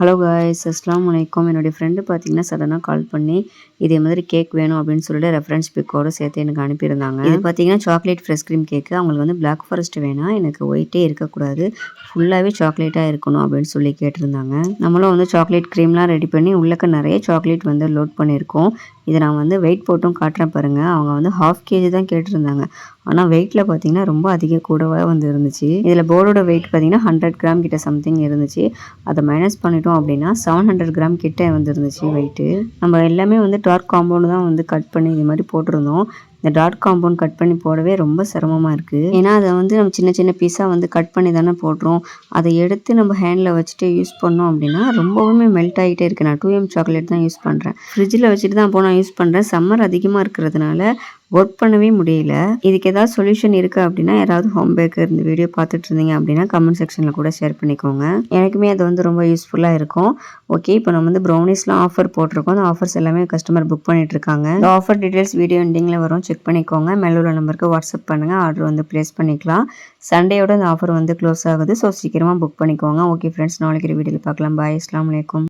Hello guys அஸ்லாம் வலைக்கம் என்னுடைய ஃப்ரெண்டு பார்த்தீங்கன்னா சடனாக கால் பண்ணி இதே மாதிரி கேக் வேணும் அப்படின்னு சொல்லிட்டு ரெஃபரன்ஸ் பிக்கோடு சேர்த்து எனக்கு அனுப்பியிருந்தாங்க. இது பார்த்தீங்கன்னா சாக்லேட் ஃப்ரெஷ் க்ரீம் கேக்கு அவங்களுக்கு வந்து பிளாக் ஃபாரஸ்ட் வேணாம் எனக்கு ஒயிட்டே இருக்கக்கூடாது. ஃபுல்லாகவே சாக்லேட்டாக இருக்கணும் அப்படின்னு சொல்லி கேட்டிருந்தாங்க. நம்மளும் வந்து சாக்லேட் க்ரீம்லாம் ரெடி பண்ணி உள்ளக்க நிறைய சாக்லேட் வந்து லோட் பண்ணியிருக்கோம். இதை நான் வந்து வெயிட் போட்டும் காட்டுறேன் பாருங்கள் அவங்க வந்து ஹாஃப் கேஜி தான் கேட்டிருந்தாங்க. ஆனால் வெயிட்டில் பார்த்தீங்கன்னா ரொம்ப அதிக கூடவாக வந்து இருந்துச்சு. இதில் போர்டோட வெயிட் பார்த்தீங்கன்னா ஹண்ட்ரட் கிராம் கிட்ட சம்திங் இருந்துச்சு. அதை மைனஸ் பண்ணிட்டோம் அப்படின்னா செவன் ஹண்ட்ரட் கிராம் கிட்டே வந்து இருந்துச்சு வெயிட்டு நம்ம எல்லாமே வந்து டார்க் காம்பவுண்டு தான் வந்து கட் பண்ணி இது மாதிரி போட்டிருந்தோம். இந்த டாட் காம்பவுண்ட் கட் பண்ணி போடவே ரொம்ப சிரமமாக இருக்குது ஏன்னா அதை வந்து நம்ம சின்ன சின்ன பீஸாக வந்து கட் பண்ணி தானே போடுறோம். அதை எடுத்து நம்ம ஹேண்டில் வச்சுட்டு யூஸ் பண்ணோம் அப்படின்னா ரொம்பவுமே மெல்ட் ஆகிட்டே இருக்குது நான் டூ எம் சாக்லேட் தான் யூஸ் பண்ணுறேன் ஃப்ரிட்ஜில் வச்சுட்டு தான் அப்போ நான் யூஸ் பண்ணுறேன் சம்மர் அதிகமாக இருக்கிறதுனால ஒர்க் பண்ணவே முடியல. இதுக்கு ஏதாவது சொல்யூஷன் இருக்குது அப்படின்னா யாராவது ஹோம் பேக்கர் இந்த வீடியோ பார்த்துட்டு இருந்தீங்க அப்படின்னா கமெண்ட் செக்ஷனில் கூட ஷேர் பண்ணிக்கோங்க. எனக்குமே அது வந்து ரொம்ப யூஸ்ஃபுல்லாக இருக்கும். ஓகே இப்போ நம்ம வந்து ப்ரௌனிஸ்லாம் ஆஃபர் போட்டிருக்கோம். அந்த ஆஃபர்ஸ் எல்லாமே கஸ்டமர் புக் பண்ணிட்டு இருக்காங்க. இந்த ஆஃபர் டீட்டெயில்ஸ் வீடியோ எண்டிங்கில் வரும். செக் பண்ணிக்கோங்க. மேலூர் நம்பருக்கு வாட்ஸ்அப் பண்ணுங்கள் ஆர்டர் வந்து ப்ளேஸ் பண்ணிக்கலாம். சண்டேயோட அந்த ஆஃபர் வந்து க்ளோஸ் ஆகுது. ஸோ சீக்கிரமாக புக் பண்ணிக்கோங்க. ஓகே ஃப்ரெண்ட்ஸ் நாளைக்கு வீடியோவில் பார்க்கலாம். பாய் அஸ்லாம் வலைக்கம்